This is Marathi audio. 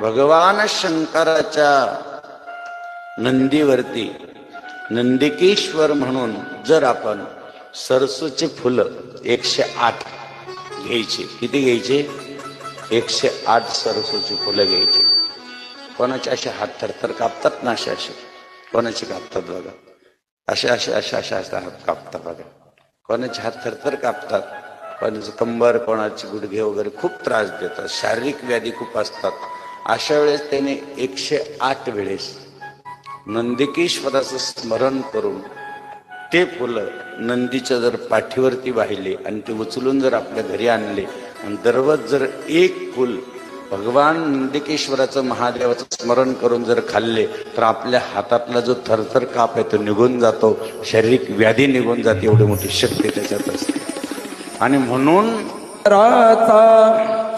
भगवान शंकराच्या नंदीवरती नंदिकेश्वर म्हणून जर आपण सरसूची फुलं एकशे आठ घ्यायची किती घ्यायची? एकशे आठ सरसूची फुलं घ्यायची. कोणाचे असे हात थरथर कापतात ना असे असे? कोणाचे कापतात बघा? असे असे असे असे असे हात कापतात बघा. कोणाचे हात थरथर कापतात? कोणाचं कंबर कोणाची गुडघे वगैरे खूप त्रास देतात. शारीरिक व्याधी खूप असतात. अशा वेळेस त्याने एकशे आठ वेळेस नंदिकेश्वराचं स्मरण करून ते फुलं नंदीच्या जर पाठीवरती वाहिले आणि ते उचलून जर आपल्या घरी आणले आणि दररोज जर एक फुल भगवान नंदिकेश्वराचं महादेवाचं स्मरण करून जर खाल्ले तर आपल्या हातातला जो थरथर काप आहे तो निघून जातो. शारीरिक व्याधी निघून जाते एवढी मोठी शक्ती त्याच्यात असते. आणि म्हणून राचा